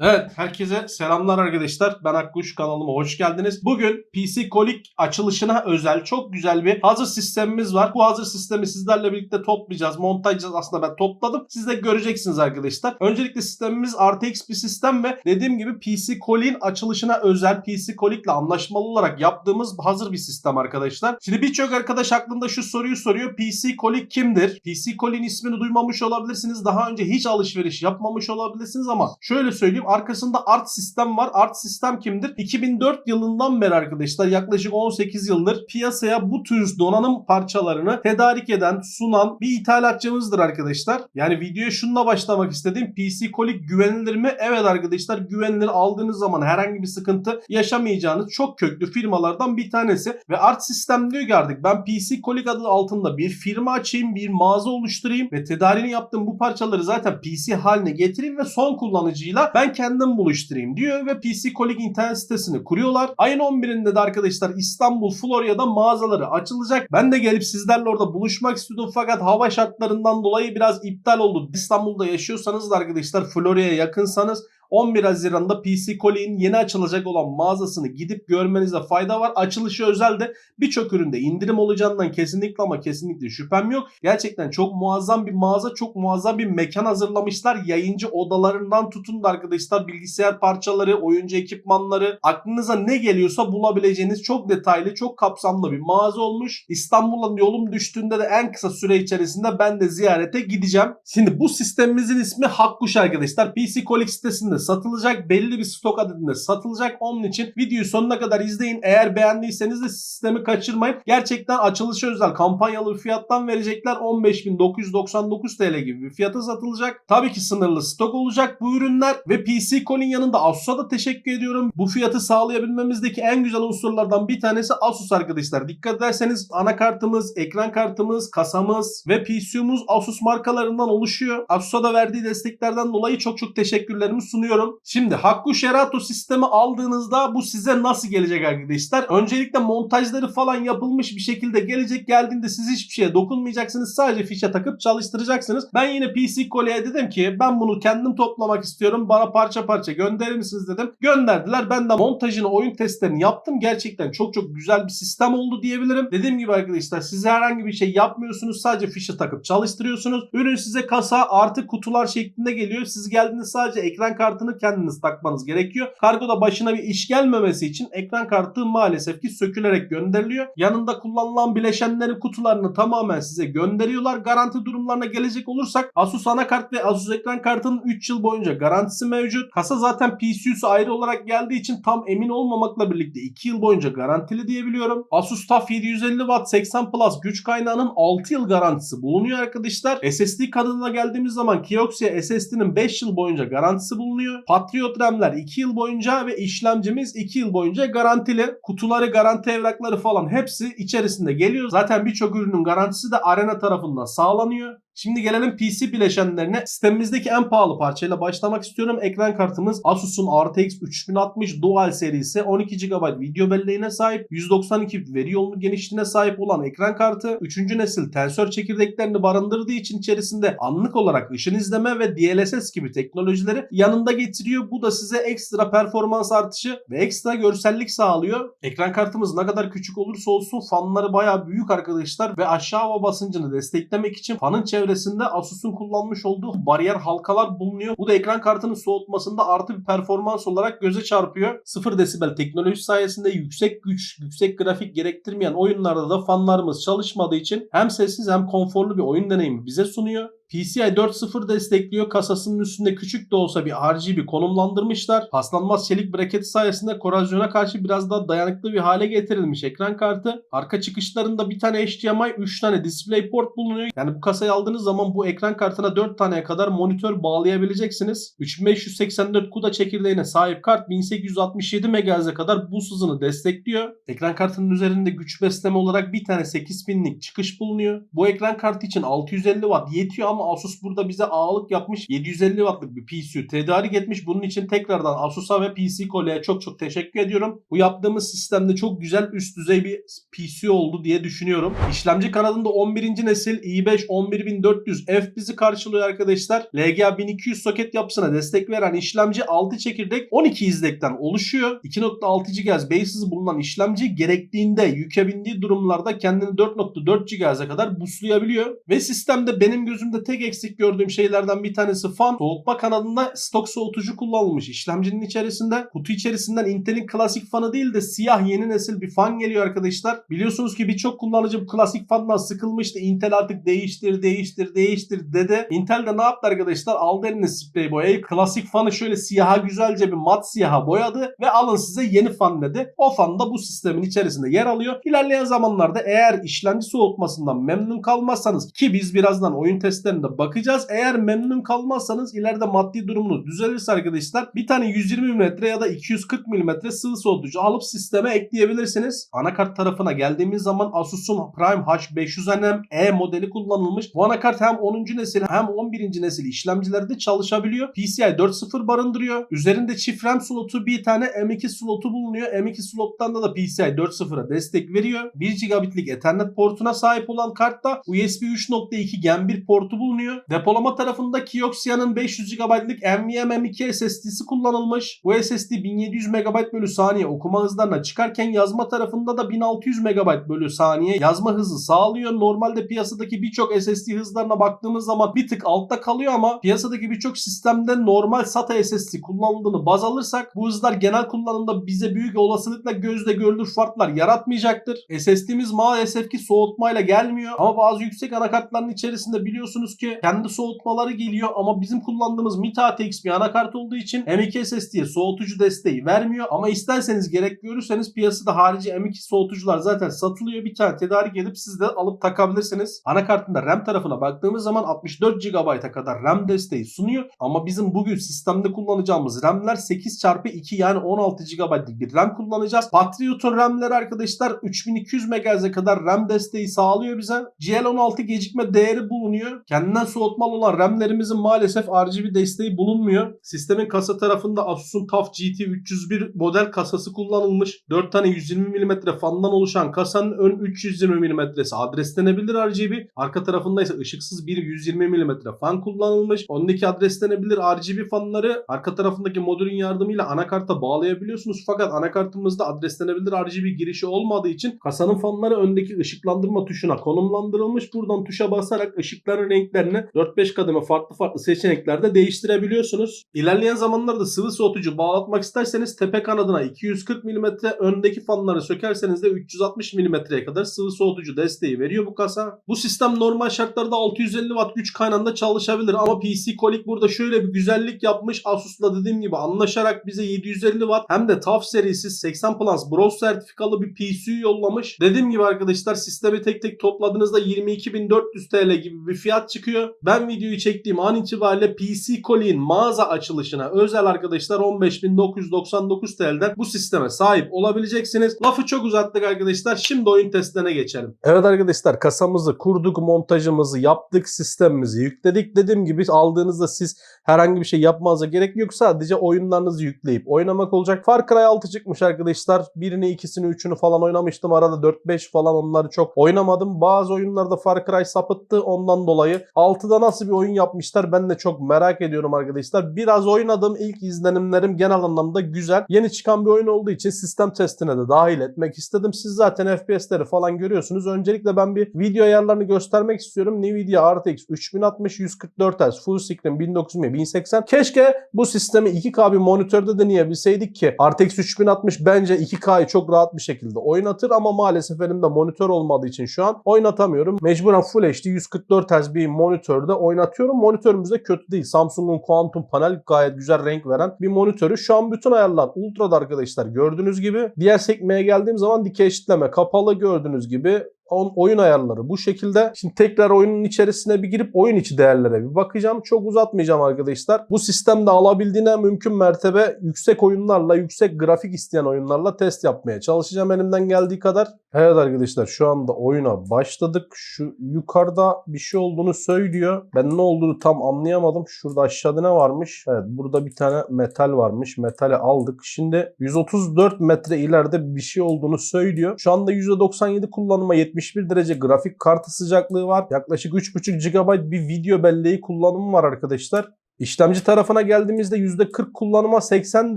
Evet, herkese selamlar arkadaşlar. Ben Akkuş kanalıma hoş geldiniz. Bugün PC Kolik açılışına özel çok güzel bir hazır sistemimiz var. Bu hazır sistemi sizlerle birlikte toplayacağız, montajlayacağız. Aslında ben topladım. Siz de göreceksiniz arkadaşlar. Öncelikle sistemimiz RTX bir sistem ve dediğim gibi PC Kolik'in açılışına özel PC Kolik'le anlaşmalı olarak yaptığımız hazır bir sistem arkadaşlar. Şimdi birçok arkadaş aklında şu soruyu soruyor. PC Kolik kimdir? PC Kolik'in ismini duymamış olabilirsiniz. Daha önce hiç alışveriş yapmamış olabilirsiniz ama şöyle söyleyeyim arkasında Art Sistem var. Art Sistem kimdir? 2004 yılından beri arkadaşlar yaklaşık 18 yıldır piyasaya bu tür donanım parçalarını tedarik eden, sunan bir ithalatçımızdır arkadaşlar. Yani videoya şununla başlamak istedim. PC Kolik güvenilir mi? Evet arkadaşlar güvenilir. Aldığınız zaman herhangi bir sıkıntı yaşamayacağınız çok köklü firmalardan bir tanesi. Ve Art Sistem diyor ki artık ben PC Kolik adı altında bir firma açayım, bir mağaza oluşturayım ve tedarini yaptığım bu parçaları zaten PC haline getireyim ve son kullanıcıyla ben kendim buluşturayım diyor ve PC Kolik internet sitesini kuruyorlar. Ayın 11'inde de arkadaşlar İstanbul Florya'da mağazaları açılacak. Ben de gelip sizlerle orada buluşmak istiyordum fakat hava şartlarından dolayı biraz iptal oldu. İstanbul'da yaşıyorsanız da arkadaşlar Florya'ya yakınsanız 11 Haziran'da PC Kolik'in yeni açılacak olan mağazasını gidip görmenize fayda var. Açılışı özel de birçok üründe indirim olacağından kesinlikle ama kesinlikle şüphem yok. Gerçekten çok muazzam bir mağaza, çok muazzam bir mekan hazırlamışlar. Yayıncı odalarından tutun da arkadaşlar bilgisayar parçaları, oyuncu ekipmanları, aklınıza ne geliyorsa bulabileceğiniz çok detaylı, çok kapsamlı bir mağaza olmuş. İstanbul'a yolum düştüğünde de en kısa süre içerisinde ben de ziyarete gideceğim. Şimdi bu sistemimizin ismi Hakkuş arkadaşlar. PC Kolik sitesinde satılacak. Belli bir stok adedinde satılacak. Onun için videoyu sonuna kadar izleyin. Eğer beğendiyseniz de sistemi kaçırmayın. Gerçekten açılışa özel kampanyalı bir fiyattan verecekler. 15.999 TL gibi bir fiyata satılacak. Tabii ki sınırlı stok olacak bu ürünler ve PC Colin yanında Asus'a da teşekkür ediyorum. Bu fiyatı sağlayabilmemizdeki en güzel unsurlardan bir tanesi Asus arkadaşlar. Dikkat ederseniz anakartımız, ekran kartımız, kasamız ve PC'umuz Asus markalarından oluşuyor. Asus'a da verdiği desteklerden dolayı çok çok teşekkürlerimi sunuyorum. Şimdi Hakku Sherato sistemi aldığınızda bu size nasıl gelecek arkadaşlar? Öncelikle montajları falan yapılmış bir şekilde gelecek. Geldiğinde siz hiçbir şeye dokunmayacaksınız. Sadece fişe takıp çalıştıracaksınız. Ben yine PC Kole'ye dedim ki ben bunu kendim toplamak istiyorum. Bana parça parça gönderir misiniz dedim. Gönderdiler. Ben de montajını, oyun testlerini yaptım. Gerçekten çok çok güzel bir sistem oldu diyebilirim. Dediğim gibi arkadaşlar size herhangi bir şey yapmıyorsunuz. Sadece fişe takıp çalıştırıyorsunuz. Ürün size kasa artı kutular şeklinde geliyor. Siz geldiğinde sadece ekran kartını kendiniz takmanız gerekiyor. Kargoda başına bir iş gelmemesi için ekran kartı maalesef ki sökülerek gönderiliyor. Yanında kullanılan bileşenlerin kutularını tamamen size gönderiyorlar. Garanti durumlarına gelecek olursak Asus anakart ve Asus ekran kartının 3 yıl boyunca garantisi mevcut. Kasa zaten PCU'su ayrı olarak geldiği için tam emin olmamakla birlikte 2 yıl boyunca garantili diyebiliyorum. Asus TUF 750 Watt 80 Plus güç kaynağının 6 yıl garantisi bulunuyor arkadaşlar. SSD kadınına geldiğimiz zaman Kioxia SSD'nin 5 yıl boyunca garantisi bulunuyor. Patriot RAM'ler 2 yıl boyunca ve işlemcimiz 2 yıl boyunca garantili. Kutuları, garanti evrakları falan hepsi içerisinde geliyor. Zaten birçok ürünün garantisi de Arena tarafından sağlanıyor. Şimdi gelelim PC bileşenlerine. Sistemimizdeki en pahalı parçayla başlamak istiyorum. Ekran kartımız Asus'un RTX 3060 Dual serisi 12 GB video belleğine sahip, 192 veri yoğunluğu genişliğine sahip olan ekran kartı 3. nesil tensör çekirdeklerini barındırdığı için içerisinde anlık olarak ışın izleme ve DLSS gibi teknolojileri yanında getiriyor. Bu da size ekstra performans artışı ve ekstra görsellik sağlıyor. Ekran kartımız ne kadar küçük olursa olsun fanları bayağı büyük arkadaşlar ve aşağı hava basıncını desteklemek için fanın çevresinde Asus'un kullanmış olduğu bariyer halkalar bulunuyor. Bu da ekran kartının soğutmasında artı bir performans olarak göze çarpıyor. 0 desibel teknoloji sayesinde yüksek güç, yüksek grafik gerektirmeyen oyunlarda da fanlarımız çalışmadığı için hem sessiz hem konforlu bir oyun deneyimi bize sunuyor. PCI 4.0 destekliyor. Kasasının üstünde küçük de olsa bir RGB konumlandırmışlar. Paslanmaz çelik braketi sayesinde korozyona karşı biraz daha dayanıklı bir hale getirilmiş ekran kartı. Arka çıkışlarında bir tane HDMI, 3 tane DisplayPort bulunuyor. Yani bu kasayı aldığınız zaman bu ekran kartına 4 taneye kadar monitör bağlayabileceksiniz. 3584 CUDA çekirdeğine sahip kart 1867 MHz'e kadar bus hızını destekliyor. Ekran kartının üzerinde güç besleme olarak bir tane 8 pinlik çıkış bulunuyor. Bu ekran kartı için 650 Watt yetiyor ama ama Asus burada bize ağalık yapmış. 750 wattlık bir PCU tedarik etmiş. Bunun için tekrardan Asus'a ve PC Kole'ye çok çok teşekkür ediyorum. Bu yaptığımız sistemde çok güzel üst düzey bir PCU oldu diye düşünüyorum. İşlemci kanadında 11. nesil i5 11400F bizi karşılıyor arkadaşlar. LGA 1200 soket yapısına destek veren işlemci 6 çekirdek 12 izlekten oluşuyor. 2.6 GHz base hızı bulunan işlemci gerektiğinde yüke bindiği durumlarda kendini 4.4 GHz'e kadar buslayabiliyor. Ve sistemde benim gözümde tek eksik gördüğüm şeylerden bir tanesi fan. Soğutma kanadında stok soğutucu kullanılmış. İşlemcinin içerisinde kutu içerisinden Intel'in klasik fanı değil de siyah yeni nesil bir fan geliyor arkadaşlar. Biliyorsunuz ki birçok kullanıcı bu klasik fandan sıkılmıştı. Intel artık değiştir değiştir değiştir dedi. Intel de ne yaptı arkadaşlar? Aldı eline sprey boyayı. Klasik fanı şöyle siyaha güzelce bir mat siyaha boyadı ve alın size yeni fan dedi. O fan da bu sistemin içerisinde yer alıyor. İlerleyen zamanlarda eğer işlemci soğutmasından memnun kalmazsanız ki biz birazdan oyun testlerinde bakacağız. Eğer memnun kalmazsanız ileride maddi durumunuz düzelirse arkadaşlar bir tane 120 mm ya da 240 mm sıvı soğutucu alıp sisteme ekleyebilirsiniz. Anakart tarafına geldiğimiz zaman Asus'un Prime H500NM-E modeli kullanılmış. Bu anakart hem 10. nesil hem 11. nesil işlemcilerde çalışabiliyor. PCI 4.0 barındırıyor. Üzerinde çift RAM slotu bir tane M2 slotu bulunuyor. M2 slottan da da PCI 4.0'a destek veriyor. 1 gigabitlik Ethernet portuna sahip olan kartta USB 3.2 Gen 1 portu bulunuyor. Depolama tarafında Kioxia'nın 500 GB'lık NVMe M2 SSD'si kullanılmış. Bu SSD 1700 MB bölü saniye okuma hızlarına çıkarken yazma tarafında da 1600 MB bölü saniye yazma hızı sağlıyor. Normalde piyasadaki birçok SSD hızlarına baktığımız zaman bir tık altta kalıyor ama piyasadaki birçok sistemde normal SATA SSD kullanıldığını baz alırsak bu hızlar genel kullanımda bize büyük olasılıkla gözle görülür farklar yaratmayacaktır. SSD'miz maalesef ki soğutmayla gelmiyor ama bazı yüksek anakartların içerisinde biliyorsunuz ki kendi soğutmaları geliyor ama bizim kullandığımız MIT ATX bir anakart olduğu için M2 SSD'ye soğutucu desteği vermiyor ama isterseniz gerek görürseniz piyasada harici M2 soğutucular zaten satılıyor. Bir tane tedarik edip siz de alıp takabilirsiniz. Anakartında RAM tarafına baktığımız zaman 64 GB'a kadar RAM desteği sunuyor ama bizim bugün sistemde kullanacağımız RAM'ler 8x2 yani 16 GB'lik bir RAM kullanacağız. Patriot'un RAM'leri arkadaşlar 3200 MHz'e kadar RAM desteği sağlıyor bize. GL16 gecikme değeri bulunuyor. Kendinden soğutmalı olan RAM'lerimizin maalesef RGB desteği bulunmuyor. Sistemin kasa tarafında Asus'un TUF GT 301 model kasası kullanılmış. 4 tane 120 mm fandan oluşan kasanın ön 320 mm'si adreslenebilir RGB. Arka tarafında ise ışıksız bir 120 mm fan kullanılmış. Ondaki adreslenebilir RGB fanları arka tarafındaki modülün yardımıyla anakarta bağlayabiliyorsunuz. Fakat anakartımızda adreslenebilir RGB girişi olmadığı için kasanın fanları öndeki ışıklandırma tuşuna konumlandırılmış. Buradan tuşa basarak ışıkların renklerini 4-5 kademe farklı farklı seçeneklerde değiştirebiliyorsunuz. İlerleyen zamanlarda sıvı soğutucu bağlatmak isterseniz tepe kanadına 240 mm öndeki fanları sökerseniz de 360 mm'ye kadar sıvı soğutucu desteği veriyor bu kasa. Bu sistem normal şartlarda 650 watt güç kaynağında çalışabilir ama PC Kolik burada şöyle bir güzellik yapmış. Asus'la dediğim gibi anlaşarak bize 750 watt hem de TUF serisi 80 Plus Bronze sertifikalı bir PCU yollamış. Dediğim gibi arkadaşlar sistemi tek tek topladığınızda 22.400 TL gibi bir fiyat çıkıyor. Ben videoyu çektiğim an itibariyle PC Kolik'in mağaza açılışına özel arkadaşlar 15.999 TL'den bu sisteme sahip olabileceksiniz. Lafı çok uzattık arkadaşlar. Şimdi oyun testlerine geçelim. Evet arkadaşlar kasamızı kurduk, montajımızı yaptık, sistemimizi yükledik. Dediğim gibi aldığınızda siz herhangi bir şey yapmanıza gerek yok. Sadece oyunlarınızı yükleyip oynamak olacak. Far Cry 6 çıkmış arkadaşlar. Birini, ikisini, üçünü falan oynamıştım. Arada 4-5 falan onları çok oynamadım. Bazı oyunlarda Far Cry sapıttı. Ondan dolayı 6'da nasıl bir oyun yapmışlar ben de çok merak ediyorum arkadaşlar. Biraz oynadım. İlk izlenimlerim genel anlamda güzel. Yeni çıkan bir oyun olduğu için sistem testine de dahil etmek istedim. Siz zaten FPS'leri falan görüyorsunuz. Öncelikle ben bir video ayarlarını göstermek istiyorum. Nvidia RTX 3060 144 Hz Full Screen 1920 1080. Keşke bu sistemi 2K bir monitörde deneyebilseydik ki RTX 3060 bence 2K'yı çok rahat bir şekilde oynatır ama maalesef elimde monitör olmadığı için şu an oynatamıyorum. Mecburen Full HD 144 Hz bir monitörde oynatıyorum. Monitörümüz de kötü değil. Samsung'un Quantum panel gayet güzel renk veren bir monitörü. Şu an bütün ayarlar ultra'da arkadaşlar gördüğünüz gibi. Diğer sekmeye geldiğim zaman dikey eşitleme kapalı gördüğünüz gibi on- oyun ayarları bu şekilde. Şimdi tekrar oyunun içerisine bir girip oyun içi değerlere bir bakacağım. Çok uzatmayacağım arkadaşlar. Bu sistemde alabildiğine mümkün mertebe yüksek oyunlarla, yüksek grafik isteyen oyunlarla test yapmaya çalışacağım elimden geldiği kadar. Evet arkadaşlar şu anda oyuna başladık. Şu yukarıda bir şey olduğunu söylüyor. Ben ne olduğunu tam anlayamadım. Şurada aşağıda ne varmış? Evet burada bir tane metal varmış. Metali aldık. Şimdi 134 metre ileride bir şey olduğunu söylüyor. Şu anda %97 kullanıma 71 derece grafik kartı sıcaklığı var. Yaklaşık 3.5 GB bir video belleği kullanımı var arkadaşlar. İşlemci tarafına geldiğimizde %40 kullanıma 80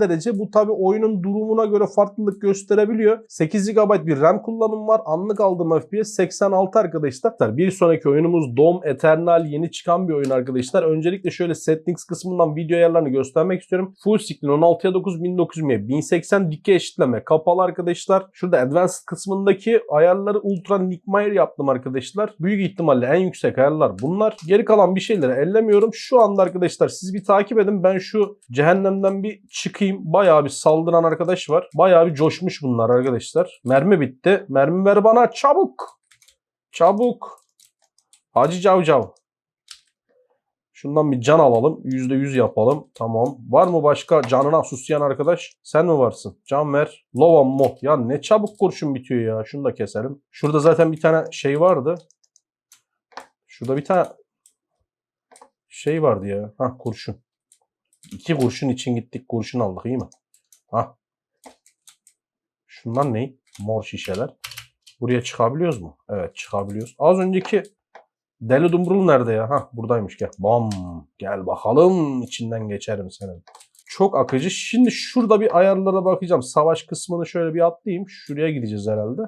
derece. Bu tabi oyunun durumuna göre farklılık gösterebiliyor. 8 GB bir RAM kullanımı var. Anlık aldığım FPS 86 arkadaşlar. Bir sonraki oyunumuz Doom Eternal yeni çıkan bir oyun arkadaşlar. Öncelikle şöyle settings kısmından video ayarlarını göstermek istiyorum. Full screen 16'ya 9 1920 1080 dikey eşitleme kapalı arkadaşlar. Şurada advanced kısmındaki ayarları ultra nickmire yaptım arkadaşlar. Büyük ihtimalle en yüksek ayarlar bunlar. Geri kalan bir şeyleri ellemiyorum. Şu anda arkadaşlar siz bir takip edin. Ben şu cehennemden bir çıkayım. Bayağı bir saldıran arkadaş var. Bayağı bir coşmuş bunlar arkadaşlar. Mermi bitti. Mermi ver bana çabuk. Çabuk. Hacı Cavcav. Şundan bir can alalım. %100 yapalım. Tamam. Var mı başka canına susayan arkadaş? Sen mi varsın? Can ver. Lovan mo. Ya ne çabuk kurşun bitiyor ya. Şunu da keselim. Şurada zaten bir tane şey vardı. Şurada bir tane şey vardı ya. Hah kurşun. İki kurşun için gittik kurşun aldık iyi mi? Hah. Şundan ne? Mor şişeler. Buraya çıkabiliyoruz mu? Evet çıkabiliyoruz. Az önceki Deli Dumbrul nerede ya? Hah buradaymış gel. Bam. Gel bakalım içinden geçerim senin. Çok akıcı. Şimdi şurada bir ayarlara bakacağım. Savaş kısmını şöyle bir atlayayım. Şuraya gideceğiz herhalde.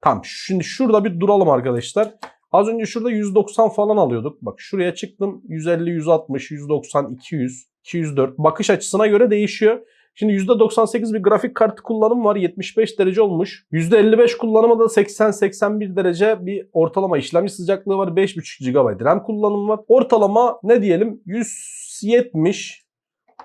Tamam. Şimdi şurada bir duralım arkadaşlar. Az önce şurada 190 falan alıyorduk. Bak şuraya çıktım. 150, 160, 190, 200, 204. Bakış açısına göre değişiyor. Şimdi %98 bir grafik kartı kullanımı var. 75 derece olmuş. %55 kullanımı da 80-81 derece bir ortalama işlemci sıcaklığı var. 5.5 GB RAM kullanımı var. Ortalama ne diyelim 170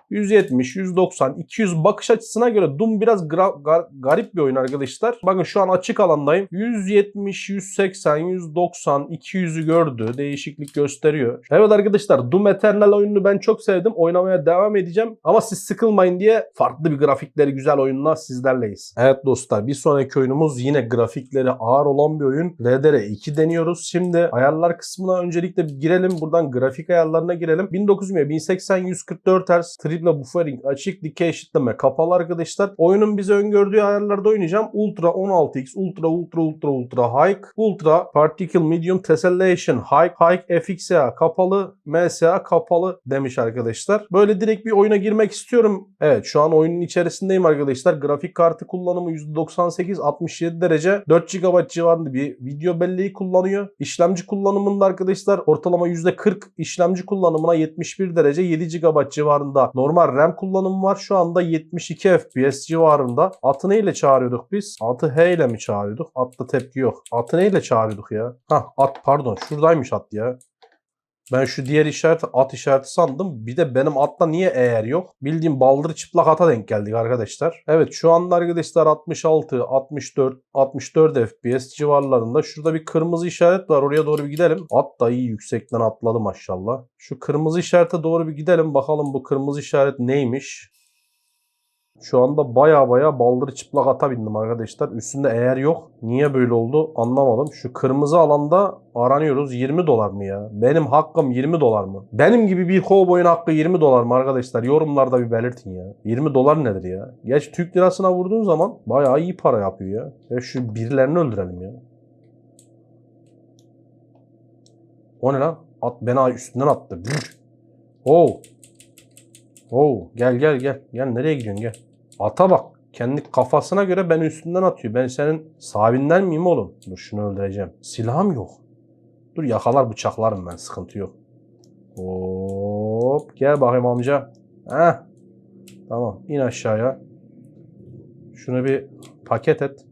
170, 190, 200 bakış açısına göre Doom biraz gar- garip bir oyun arkadaşlar. Bakın şu an açık alandayım. 170, 180, 190, 200'ü gördü. Değişiklik gösteriyor. Evet arkadaşlar Doom Eternal oyununu ben çok sevdim. Oynamaya devam edeceğim. Ama siz sıkılmayın diye farklı bir grafikleri güzel oyunla sizlerleyiz. Evet dostlar bir sonraki oyunumuz yine grafikleri ağır olan bir oyun. RDR2 deniyoruz. Şimdi ayarlar kısmına öncelikle girelim. Buradan grafik ayarlarına girelim. 1920, 1080, 144 Hz, triple buffering, açık dikey eşitleme kapalı arkadaşlar. Oyunun bize öngördüğü ayarlarda oynayacağım. Ultra 16x, ultra ultra ultra ultra high, ultra particle medium tessellation high, high FXA kapalı, MSA kapalı demiş arkadaşlar. Böyle direkt bir oyuna girmek istiyorum. Evet şu an oyunun içerisindeyim arkadaşlar. Grafik kartı kullanımı %98 67 derece 4 GB civarında bir video belleği kullanıyor. İşlemci kullanımında arkadaşlar ortalama %40 işlemci kullanımına 71 derece 7 GB civarında normal RAM kullanımı var. Şu anda 72 FPS civarında. Atı neyle çağırıyorduk biz? Atı H ile mi çağırıyorduk? Atta tepki yok. Atı neyle çağırıyorduk ya? Hah at pardon şuradaymış at ya. Ben şu diğer işareti at işareti sandım. Bir de benim atta niye eğer yok? Bildiğim baldır çıplak ata denk geldik arkadaşlar. Evet şu anda arkadaşlar 66, 64, 64 FPS civarlarında. Şurada bir kırmızı işaret var. Oraya doğru bir gidelim. At da iyi yüksekten atladı maşallah. Şu kırmızı işarete doğru bir gidelim. Bakalım bu kırmızı işaret neymiş? Şu anda baya baya baldır çıplak ata bindim arkadaşlar. Üstünde eğer yok. Niye böyle oldu anlamadım. Şu kırmızı alanda aranıyoruz. 20 dolar mı ya? Benim hakkım 20 dolar mı? Benim gibi bir kovboyun hakkı 20 dolar mı arkadaşlar? Yorumlarda bir belirtin ya. 20 dolar nedir ya? Geç Türk lirasına vurduğun zaman bayağı iyi para yapıyor ya. Ya şu birilerini öldürelim ya. O ne lan? At beni üstünden attı. Brr. Oh. Oh. Gel gel gel. Gel nereye gidiyorsun gel. Ata bak. Kendi kafasına göre beni üstünden atıyor. Ben senin sahibinden miyim oğlum? Dur şunu öldüreceğim. Silahım yok. Dur yakalar bıçaklarım ben. Sıkıntı yok. Hop. Gel bakayım amca. Heh. Tamam. in aşağıya. Şunu bir paket et.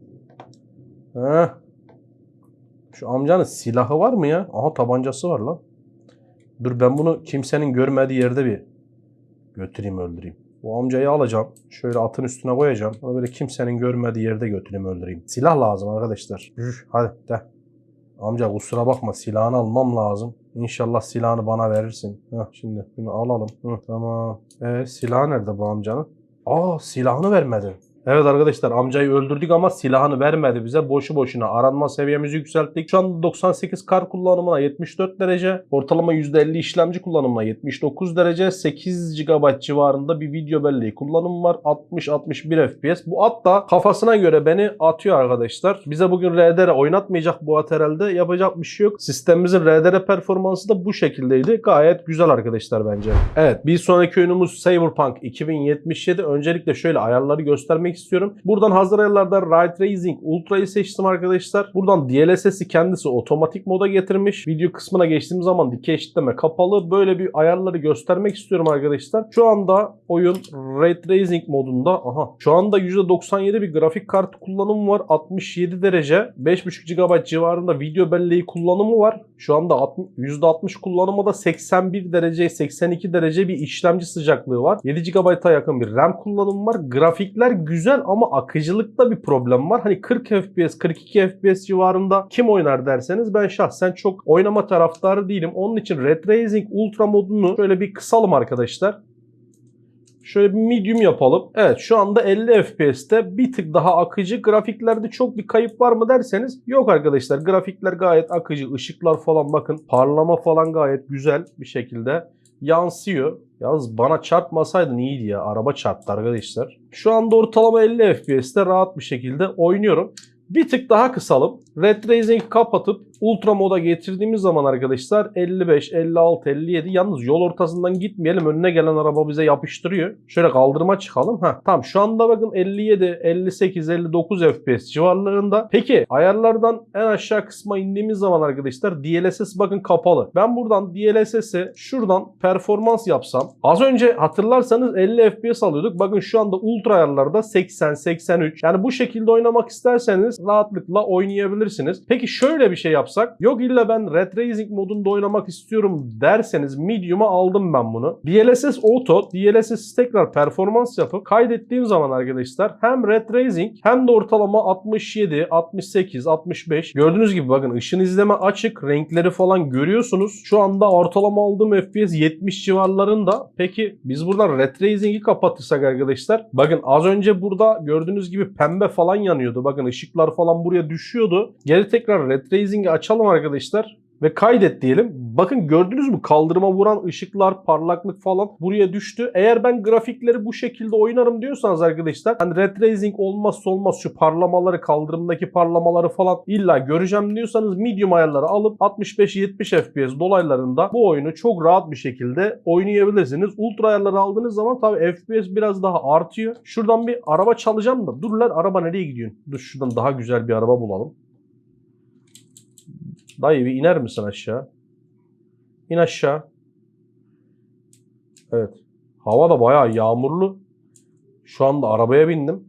Heh. Şu amcanın silahı var mı ya? Aha tabancası var lan. Dur ben bunu kimsenin görmediği yerde bir götüreyim öldüreyim. Bu amcayı alacağım. Şöyle atın üstüne koyacağım. Onu böyle kimsenin görmediği yerde götüreyim öldüreyim. Silah lazım arkadaşlar. Üf, hadi de. Amca kusura bakma silahını almam lazım. İnşallah silahını bana verirsin. Heh, şimdi bunu alalım. Hı, tamam. E silah nerede bu amcanın? Aa silahını vermedi. Evet arkadaşlar amcayı öldürdük ama silahını vermedi bize. Boşu boşuna aranma seviyemizi yükselttik. Şu anda 98 kar kullanımına 74 derece. Ortalama %50 işlemci kullanımına 79 derece. 8 GB civarında bir video belleği kullanımı var. 60-61 FPS. Bu at da kafasına göre beni atıyor arkadaşlar. Bize bugün RDR oynatmayacak bu at herhalde. Yapacak bir şey yok. Sistemimizin RDR performansı da bu şekildeydi. Gayet güzel arkadaşlar bence. Evet bir sonraki oyunumuz Cyberpunk 2077. Öncelikle şöyle ayarları göstermek istiyorum. Buradan hazır ayarlarda Ray Tracing Ultra'yı seçtim arkadaşlar. Buradan DLSS'i kendisi otomatik moda getirmiş. Video kısmına geçtiğim zaman dikey eşitleme kapalı. Böyle bir ayarları göstermek istiyorum arkadaşlar. Şu anda oyun Ray Tracing modunda. Aha. Şu anda %97 bir grafik kartı kullanımı var. 67 derece. 5.5 GB civarında video belleği kullanımı var. Şu anda 60 %60 kullanımı da 81 derece 82 derece bir işlemci sıcaklığı var. 7 GB'a yakın bir RAM kullanımı var. Grafikler güzel ama akıcılıkta bir problem var. Hani 40 FPS 42 FPS civarında kim oynar derseniz ben şahsen çok oynama taraftarı değilim. Onun için Red Racing Ultra modunu şöyle bir kısalım arkadaşlar. Şöyle bir medium yapalım. Evet şu anda 50 FPS'te bir tık daha akıcı. Grafiklerde çok bir kayıp var mı derseniz yok arkadaşlar. Grafikler gayet akıcı. Işıklar falan bakın parlama falan gayet güzel bir şekilde yansıyor. Yalnız bana çarpmasaydın iyiydi ya. Araba çarptı arkadaşlar. Şu anda ortalama 50 FPS'te rahat bir şekilde oynuyorum. Bir tık daha kısalım. Red Racing kapatıp Ultra moda getirdiğimiz zaman arkadaşlar 55, 56, 57 yalnız yol ortasından gitmeyelim. Önüne gelen araba bize yapıştırıyor. Şöyle kaldırıma çıkalım. Heh, tamam şu anda bakın 57, 58, 59 FPS civarlarında. Peki ayarlardan en aşağı kısma indiğimiz zaman arkadaşlar DLSS bakın kapalı. Ben buradan DLSS'i şuradan performans yapsam. Az önce hatırlarsanız 50 FPS alıyorduk. Bakın şu anda ultra ayarlarda 80, 83. Yani bu şekilde oynamak isterseniz rahatlıkla oynayabilirsiniz. Peki şöyle bir şey yapsak. Yok illa ben Red Racing modunda oynamak istiyorum derseniz Medium'a aldım ben bunu. DLSS Auto, DLSS tekrar performans yapıp kaydettiğim zaman arkadaşlar hem Red Racing hem de ortalama 67, 68, 65. Gördüğünüz gibi bakın ışın izleme açık. Renkleri falan görüyorsunuz. Şu anda ortalama aldığım FPS 70 civarlarında. Peki biz buradan Red Racing'i kapatırsak arkadaşlar. Bakın az önce burada gördüğünüz gibi pembe falan yanıyordu. Bakın ışıklar falan buraya düşüyordu. Geri tekrar Red Racing'i açalım arkadaşlar ve kaydet diyelim. Bakın gördünüz mü kaldırıma vuran ışıklar, parlaklık falan buraya düştü. Eğer ben grafikleri bu şekilde oynarım diyorsanız arkadaşlar hani Red Racing olmazsa olmaz şu parlamaları, kaldırımdaki parlamaları falan illa göreceğim diyorsanız medium ayarları alıp 65-70 FPS dolaylarında bu oyunu çok rahat bir şekilde oynayabilirsiniz. Ultra ayarları aldığınız zaman tabii FPS biraz daha artıyor. Şuradan bir araba çalacağım da dur lan araba nereye gidiyorsun? Dur şuradan daha güzel bir araba bulalım. Dayı bir iner misin aşağı? İn aşağı. Evet. Hava da bayağı yağmurlu. Şu anda arabaya bindim.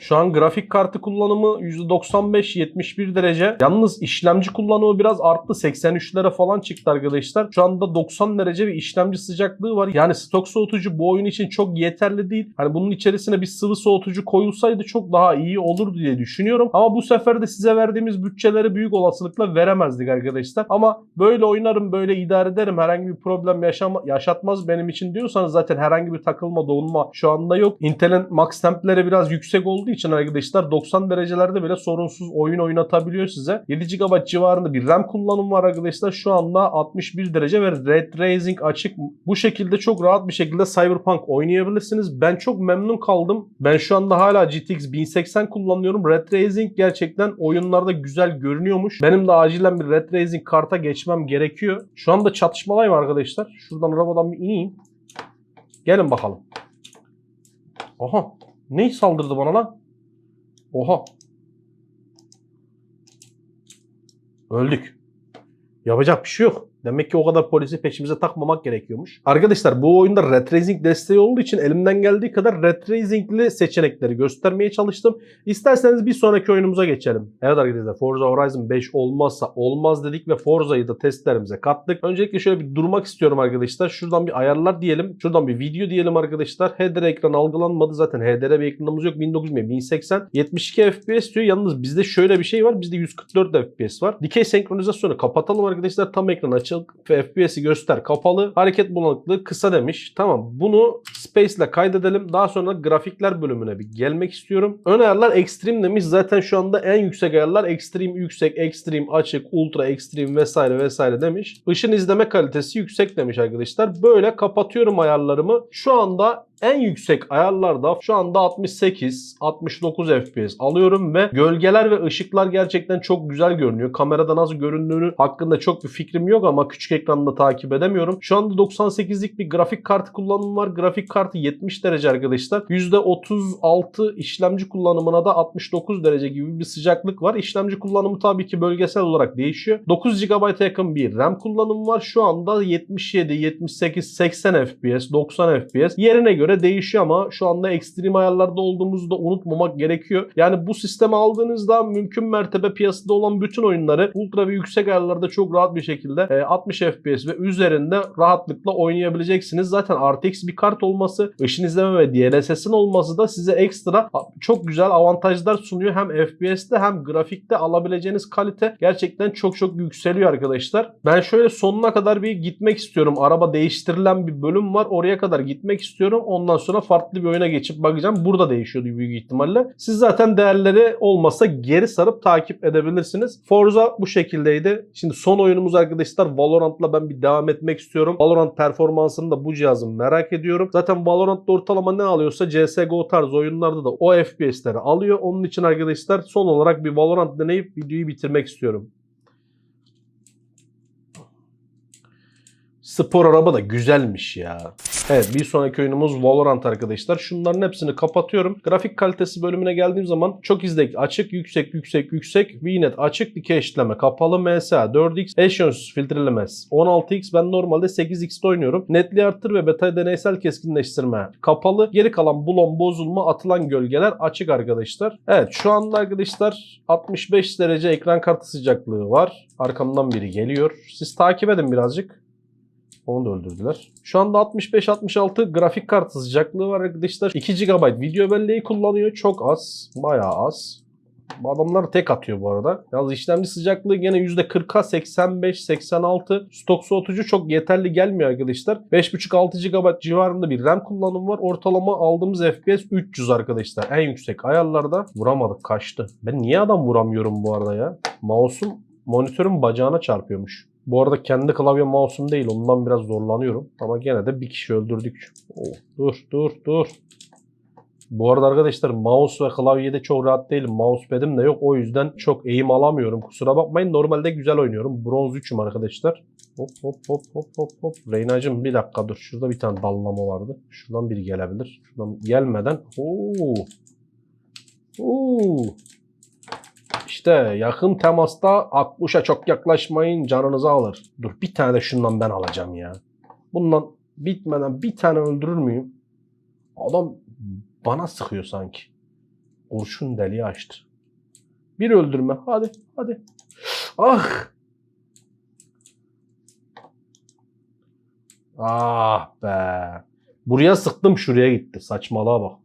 Şu an grafik kartı kullanımı %95-71 derece. Yalnız işlemci kullanımı biraz arttı. 83'lere falan çıktı arkadaşlar. Şu anda 90 derece bir işlemci sıcaklığı var. Yani stok soğutucu bu oyun için çok yeterli değil. Hani bunun içerisine bir sıvı soğutucu koyulsaydı çok daha iyi olurdu diye düşünüyorum. Ama bu sefer de size verdiğimiz bütçeleri büyük olasılıkla veremezdik arkadaşlar. Ama böyle oynarım, böyle idare ederim. Herhangi bir problem yaşama, yaşatmaz benim için diyorsanız zaten herhangi bir takılma, donma şu anda yok. Intel'in max templeri biraz yüksek olduğu için arkadaşlar 90 derecelerde bile sorunsuz oyun oynatabiliyor size. 7 GB civarında bir RAM kullanımı var arkadaşlar. Şu anda 61 derece ve Red Racing açık. Bu şekilde çok rahat bir şekilde Cyberpunk oynayabilirsiniz. Ben çok memnun kaldım. Ben şu anda hala GTX 1080 kullanıyorum. Red Racing gerçekten oyunlarda güzel görünüyormuş. Benim de acilen bir Red Racing karta geçmem gerekiyor. Şu anda çatışmadayım arkadaşlar. Şuradan arabadan bir ineyim. Gelin bakalım. Aha. Ne saldırdı bana lan? Oha. Öldük. Yapacak bir şey yok. Demek ki o kadar polisi peşimize takmamak gerekiyormuş. Arkadaşlar bu oyunda red tracing desteği olduğu için elimden geldiği kadar red tracing'li seçenekleri göstermeye çalıştım. İsterseniz bir sonraki oyunumuza geçelim. Evet arkadaşlar Forza Horizon 5 olmazsa olmaz dedik ve Forza'yı da testlerimize kattık. Öncelikle şöyle bir durmak istiyorum arkadaşlar. Şuradan bir ayarlar diyelim. Şuradan bir video diyelim arkadaşlar. HDR ekran algılanmadı. Zaten HDR bir ekranımız yok. 1920 1080 72 FPS diyor. Yalnız bizde şöyle bir şey var. Bizde 144 FPS var. Dikey senkronizasyonu kapatalım arkadaşlar. Tam ekran açık ve FPS'i göster kapalı. Hareket bulanıklığı kısa demiş. Tamam bunu Space ile kaydedelim. Daha sonra grafikler bölümüne bir gelmek istiyorum. Ön ayarlar Extreme demiş. Zaten şu anda en yüksek ayarlar Extreme yüksek, Extreme açık, Ultra Extreme vesaire vesaire demiş. Işın izleme kalitesi yüksek demiş arkadaşlar. Böyle kapatıyorum ayarlarımı. Şu anda en yüksek ayarlarda şu anda 68, 69 FPS alıyorum ve gölgeler ve ışıklar gerçekten çok güzel görünüyor. Kamerada nasıl göründüğünü hakkında çok bir fikrim yok ama küçük ekranda takip edemiyorum. Şu anda 98'lik bir grafik kartı kullanımı var. Grafik kartı 70 derece arkadaşlar. %36 işlemci kullanımına da 69 derece gibi bir sıcaklık var. İşlemci kullanımı tabii ki bölgesel olarak değişiyor. 9 GB'a yakın bir RAM kullanımı var. Şu anda 77, 78, 80 FPS, 90 FPS yerine göre değişiyor ama şu anda ekstrem ayarlarda olduğumuzu da unutmamak gerekiyor. Yani bu sistemi aldığınızda mümkün mertebe piyasada olan bütün oyunları ultra ve yüksek ayarlarda çok rahat bir şekilde e, 60 FPS ve üzerinde rahatlıkla oynayabileceksiniz. Zaten RTX bir kart olması, ışın izleme ve DLSS'in olması da size ekstra çok güzel avantajlar sunuyor. Hem FPS'te hem grafikte alabileceğiniz kalite gerçekten çok çok yükseliyor arkadaşlar. Ben şöyle sonuna kadar bir gitmek istiyorum. Araba değiştirilen bir bölüm var. Oraya kadar gitmek istiyorum. Ondan sonra farklı bir oyuna geçip bakacağım. Burada değişiyordu büyük ihtimalle. Siz zaten değerleri olmasa geri sarıp takip edebilirsiniz. Forza bu şekildeydi. Şimdi son oyunumuz arkadaşlar Valorant'la ben bir devam etmek istiyorum. Valorant performansını da bu cihazın merak ediyorum. Zaten Valorant'ta ortalama ne alıyorsa CSGO tarz oyunlarda da o FPS'leri alıyor. Onun için arkadaşlar son olarak bir Valorant deneyip videoyu bitirmek istiyorum. Spor araba da güzelmiş ya. Evet bir sonraki oyunumuz Valorant arkadaşlar. Şunların hepsini kapatıyorum. Grafik kalitesi bölümüne geldiğim zaman çok izlek açık yüksek yüksek yüksek VNet açık dikey eşitleme kapalı MSA 4x eşyonsuz filtrelemez 16x ben normalde 8x'te oynuyorum. Netliği arttır ve beta deneysel keskinleştirme kapalı. Geri kalan bulon bozulma atılan gölgeler açık arkadaşlar. Evet şu anda arkadaşlar 65 derece ekran kartı sıcaklığı var. Arkamdan biri geliyor. Siz takip edin birazcık. Onu da öldürdüler. Şu anda 65-66 grafik kartı sıcaklığı var arkadaşlar. 2 GB video belleği kullanıyor. Çok az. Bayağı az. Adamlar tek atıyor bu arada. Yalnız işlemci sıcaklığı gene %40'a 85-86. Stok soğutucu çok yeterli gelmiyor arkadaşlar. 5.5-6 GB civarında bir RAM kullanımı var. Ortalama aldığımız FPS 300 arkadaşlar. En yüksek ayarlarda vuramadık kaçtı. Ben niye adam vuramıyorum bu arada ya? Mouse'um monitörün bacağına çarpıyormuş. Bu arada kendi klavye mouse'um değil. Ondan biraz zorlanıyorum. Ama gene de bir kişi öldürdük. Oh, dur dur dur. Bu arada arkadaşlar mouse ve klavyede çok rahat değilim. Mousepad'im de yok. O yüzden çok eğim alamıyorum. Kusura bakmayın. Normalde güzel oynuyorum. Bronz 3'üm arkadaşlar. Hop hop hop hop hop hop. Reyna'cım bir dakika dur. Şurada bir tane dallama vardı. Şuradan biri gelebilir. Şuradan gelmeden. Oo. Oo. İşte yakın temasta Akkuş'a çok yaklaşmayın canınızı alır. Dur bir tane de şundan ben alacağım ya. Bundan bitmeden bir tane öldürür müyüm? Adam bana sıkıyor sanki. Kurşun deliği açtı. Bir öldürme. Hadi hadi. Ah. Ah be. Buraya sıktım şuraya gitti. Saçmalığa bak.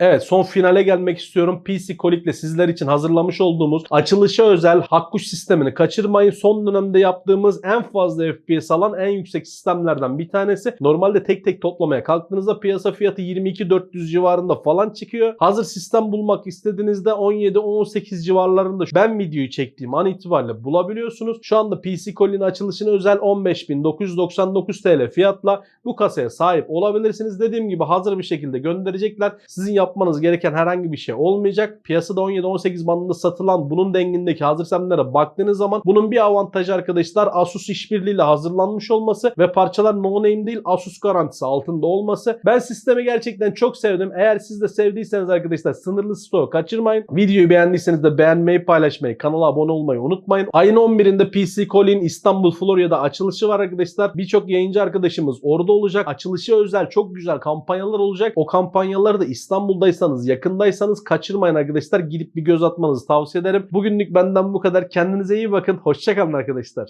Evet son finale gelmek istiyorum. PC Kolik'le sizler için hazırlamış olduğumuz açılışa özel Hakkuş sistemini kaçırmayın. Son dönemde yaptığımız en fazla FPS alan en yüksek sistemlerden bir tanesi. Normalde tek tek toplamaya kalktığınızda piyasa fiyatı 22-400 civarında falan çıkıyor. Hazır sistem bulmak istediğinizde 17-18 civarlarında ben videoyu çektiğim an itibariyle bulabiliyorsunuz. Şu anda PC Kolik'in açılışına özel 15.999 TL fiyatla bu kasaya sahip olabilirsiniz. Dediğim gibi hazır bir şekilde gönderecekler. Sizin yapmanız gereken herhangi bir şey olmayacak. Piyasada 17-18 bandında satılan bunun dengindeki hazır sistemlere baktığınız zaman bunun bir avantajı arkadaşlar Asus işbirliğiyle hazırlanmış olması ve parçalar no name değil Asus garantisi altında olması. Ben sistemi gerçekten çok sevdim. Eğer siz de sevdiyseniz arkadaşlar sınırlı stoğu kaçırmayın. Videoyu beğendiyseniz de beğenmeyi, paylaşmayı, kanala abone olmayı unutmayın. Ayın 11'inde PC Colin İstanbul Florya'da açılışı var arkadaşlar. Birçok yayıncı arkadaşımız orada olacak. Açılışı özel çok güzel kampanyalar olacak. O kampanyaları da İstanbul'daysanız, yakındaysanız kaçırmayın arkadaşlar. Gidip bir göz atmanızı tavsiye ederim. Bugünlük benden bu kadar. Kendinize iyi bakın. Hoşçakalın arkadaşlar.